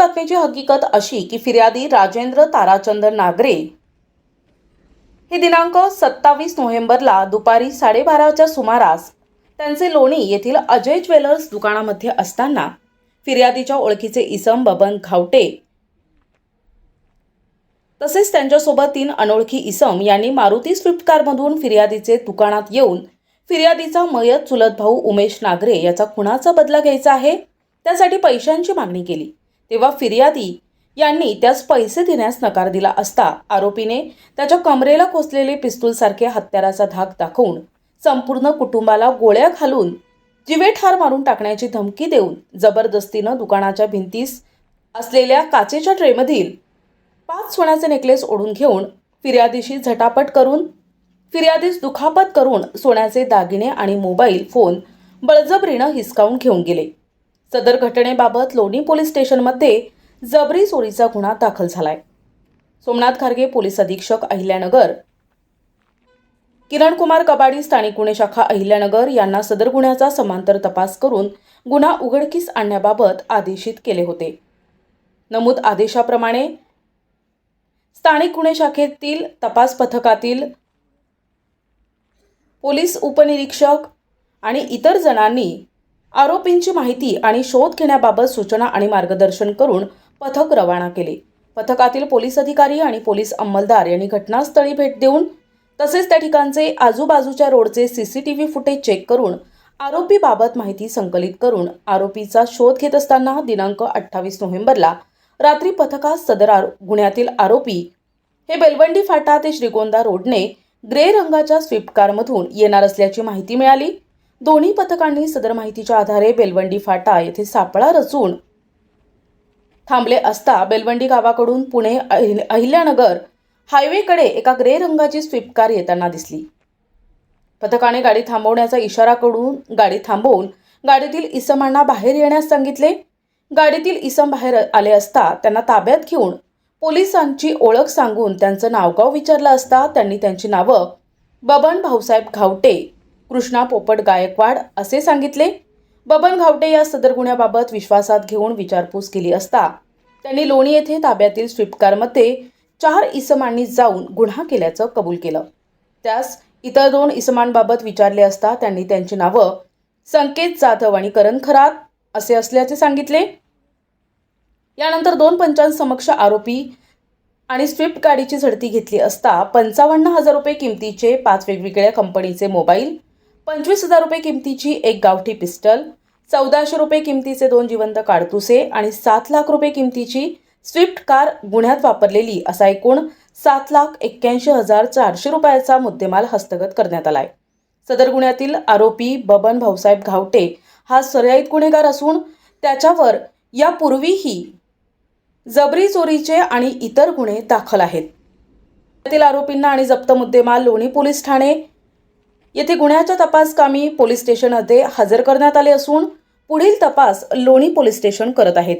बातमीची हकीकत अशी की फिर्यादी राजेंद्र ताराचंद नागरे. हे दिनांक सत्तावीस नोव्हेंबरला दुपारी साडेबाराच्या सुमारास त्यांचे लोणी येथील अजय ज्वेलर्स दुकानामध्ये असताना फिर्यादीच्या ओळखीचे इसम बबन खावटे तसेच त्यांच्यासोबत तीन अनोळखी इसम यांनी मारुती स्विफ्ट कारमधून फिर्यादीचे दुकानात येऊन फिर्यादीचा मयत चुलत भाऊ उमेश नागरे याचा खुणाचा बदला घ्यायचा आहे त्यासाठी पैशांची मागणी केली. तेव्हा फिर्यादी यांनी त्यास पैसे देण्यास नकार दिला असता आरोपीने त्याच्या कमरेला कोसलेले पिस्तूलसारखे हत्याराचा धाक दाखवून संपूर्ण कुटुंबाला गोळ्या घालून जिवे ठार मारून टाकण्याची धमकी देऊन जबरदस्तीनं दुकानाच्या भिंतीस असलेल्या काचेच्या ट्रेमधील पाच सोन्याचे नेकलेस ओढून घेऊन फिर्यादीशी झटापट करून फिर्यादीस दुखापत करून सोन्याचे दागिने आणि मोबाईल फोन बळजबरीनं हिसकावून घेऊन गेले. सदर घटनेबाबत लोणी पोलीस स्टेशनमध्ये जबरी चोरीचा गुन्हा दाखल झालाय. सोमनाथ खारगे पोलीस अधीक्षक अहिल्यानगर. किरण कुमार कबाडी स्थानिक गुन्हे शाखा अहिल्यानगर यांना सदर गुन्ह्याचा समांतर तपास करून गुन्हा उघडकीस आणण्याबाबत आदेशित केले होते. नमूद आदेशाप्रमाणे स्थानिक गुन्हे शाखेतील तपास पथकातील पोलीस उपनिरीक्षक आणि इतर जणांनी आरोपींची माहिती आणि शोध घेण्याबाबत सूचना आणि मार्गदर्शन करून पथक रवाना केले. पथकातील पोलीस अधिकारी आणि पोलीस अंमलदार यांनी घटनास्थळी भेट देऊन तसेच त्या ठिकाणचे आजूबाजूच्या रोडचे सीसीटीव्ही फुटेज चेक करून आरोपीबाबत माहिती संकलित करून आरोपीचा शोध घेत असताना दिनांक अठ्ठावीस नोव्हेंबरला रात्री पथकास सदर आरो गुन्ह्यातील आरोपी हे बेलवंडी फाटा ते श्रीगोंदा रोडने ग्रे रंगाच्या स्विफ्ट कारमधून येणार असल्याची माहिती मिळाली. दोन्ही पथकांनी सदर माहितीच्या आधारे बेलवंडी फाटा येथे सापळा रचून थांबले असता बेलवंडी गावाकडून पुणे अहिल्यानगर हायवेकडे एका ग्रे रंगाची स्विफ्ट कार येताना दिसली. पथकाने गाडी थांबवण्याचा इशारा करून गाडी थांबवून गाडीतील इसमांना बाहेर येण्यास सांगितले. गाडीतील इसम बाहेर आले असता त्यांना ताब्यात घेऊन पोलिसांची ओळख सांगून त्यांचं नावगाव विचारलं असता त्यांनी त्यांची नावं बबन भाऊसाहेब घावटे कृष्णा पोपट गायकवाड असे सांगितले. बबन घावटे या सदर गुन्ह्याबाबत विश्वासात घेऊन विचारपूस केली असता त्यांनी लोणी येथे ताब्यातील स्विफ्टकारमध्ये चार इसमांनी जाऊन गुन्हा केल्याचं कबूल केलं. त्यास इतर दोन इसमांबाबत विचारले असता त्यांनी त्यांची नावं संकेत जाधव आणि करण खरात असे असल्याचे सांगितले. यानंतर दोन पंचांसमक्ष आरोपी आणि स्विफ्ट गाडीची झडती घेतली असता पंचावन्न हजार रुपये किमतीचे पाच वेगवेगळ्या कंपनीचे मोबाईल पंचवीस हजार रुपये किमतीची एक गावठी पिस्टल चौदाशे रुपये किमतीचे दोन जिवंत काडतुसे आणि सात लाख रुपये किमतीची स्विफ्ट कार गुन्ह्यात वापरलेली असा एकूण सात लाख एक्क्याऐंशी हजार चारशे रुपयाचा मुद्देमाल हस्तगत करण्यात आलाय. सदर गुन्ह्यातील आरोपी बबन भाऊसाहेब घावटे हा सराईत गुन्हेगार असून त्याच्यावर यापूर्वीही जबरी चोरीचे आणि इतर गुन्हे दाखल आहेत. त्यातील आरोपींना आणि जप्त मुद्देमाल लोणी पोलीस ठाणे येथे गुन्ह्याच्या तपासकामी पोलीस स्टेशनमध्ये हजर करण्यात आले असून पुढील तपास लोणी पोलीस स्टेशन करत आहेत.